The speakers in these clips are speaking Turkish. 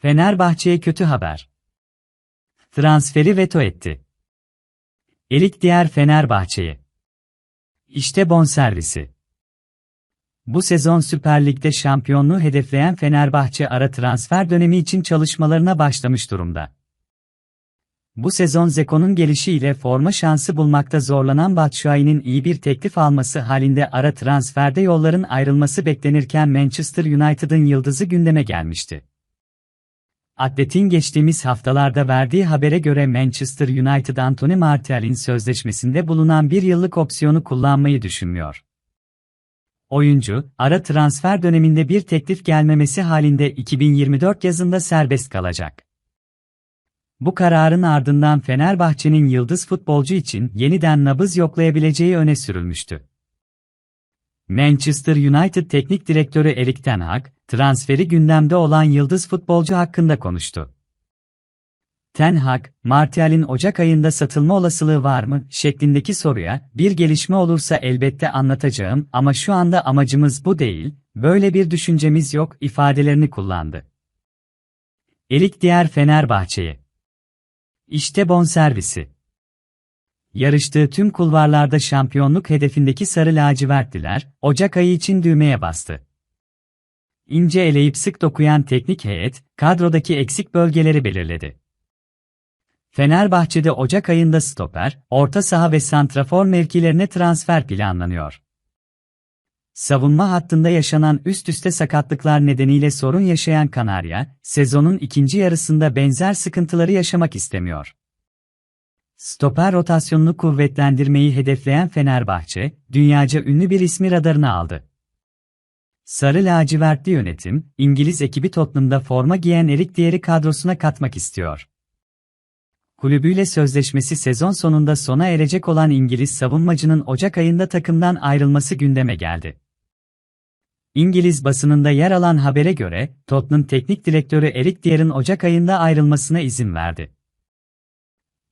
Fenerbahçe'ye kötü haber. Transferi veto etti. Erik diğer Fenerbahçe'ye. İşte bonservisi. Bu sezon Süper Lig'de şampiyonluğu hedefleyen Fenerbahçe ara transfer dönemi için çalışmalarına başlamış durumda. Bu sezon Zeko'nun gelişiyle forma şansı bulmakta zorlanan Batshuayi'nin iyi bir teklif alması halinde ara transferde yolların ayrılması beklenirken Manchester United'ın yıldızı gündeme gelmişti. Atlet'in geçtiğimiz haftalarda verdiği habere göre Manchester United Anthony Martial'in sözleşmesinde bulunan bir yıllık opsiyonu kullanmayı düşünmüyor. Oyuncu, ara transfer döneminde bir teklif gelmemesi halinde 2024 yazında serbest kalacak. Bu kararın ardından Fenerbahçe'nin yıldız futbolcu için yeniden nabız yoklayabileceği öne sürülmüştü. Manchester United Teknik Direktörü Erik Ten Hag, transferi gündemde olan yıldız futbolcu hakkında konuştu. Ten Hag, Martial'in Ocak ayında satılma olasılığı var mı şeklindeki soruya, bir gelişme olursa elbette anlatacağım ama şu anda amacımız bu değil, böyle bir düşüncemiz yok ifadelerini kullandı. Erik diğer Fenerbahçe'ye. İşte bonservisi. Yarıştığı tüm kulvarlarda şampiyonluk hedefindeki sarı lacivertliler, Ocak ayı için düğmeye bastı. İnce eleyip sık dokuyan teknik heyet, kadrodaki eksik bölgeleri belirledi. Fenerbahçe'de Ocak ayında stoper, orta saha ve santrafor mevkilerine transfer planlanıyor. Savunma hattında yaşanan üst üste sakatlıklar nedeniyle sorun yaşayan Kanarya, sezonun ikinci yarısında benzer sıkıntıları yaşamak istemiyor. Stoper rotasyonunu kuvvetlendirmeyi hedefleyen Fenerbahçe, dünyaca ünlü bir ismi radarına aldı. Sarı lacivertli yönetim, İngiliz ekibi Tottenham'da forma giyen Erik Dier'i kadrosuna katmak istiyor. Kulübüyle sözleşmesi sezon sonunda sona erecek olan İngiliz savunmacının Ocak ayında takımdan ayrılması gündeme geldi. İngiliz basınında yer alan habere göre, Tottenham Teknik Direktörü Erik Dier'in Ocak ayında ayrılmasına izin verdi.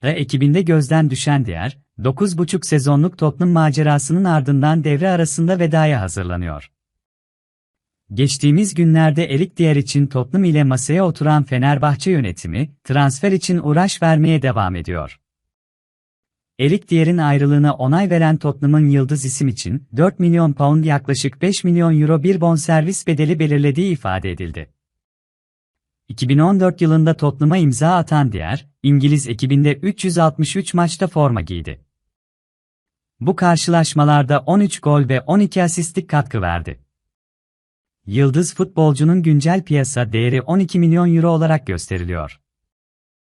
Ve ekibinde gözden düşen Dier, 9,5 sezonluk Tottenham macerasının ardından devre arasında vedaya hazırlanıyor. Geçtiğimiz günlerde Erik Dier için Tottenham ile masaya oturan Fenerbahçe yönetimi, transfer için uğraş vermeye devam ediyor. Erik Dier'in ayrılığına onay veren Tottenham'ın yıldız isim için 4 milyon pound yaklaşık 5 milyon euro bir bonservis bedeli belirlediği ifade edildi. 2014 yılında Tottenham'a imza atan Dier, İngiliz ekibinde 363 maçta forma giydi. Bu karşılaşmalarda 13 gol ve 12 asistlik katkı verdi. Yıldız futbolcunun güncel piyasa değeri 12 milyon euro olarak gösteriliyor.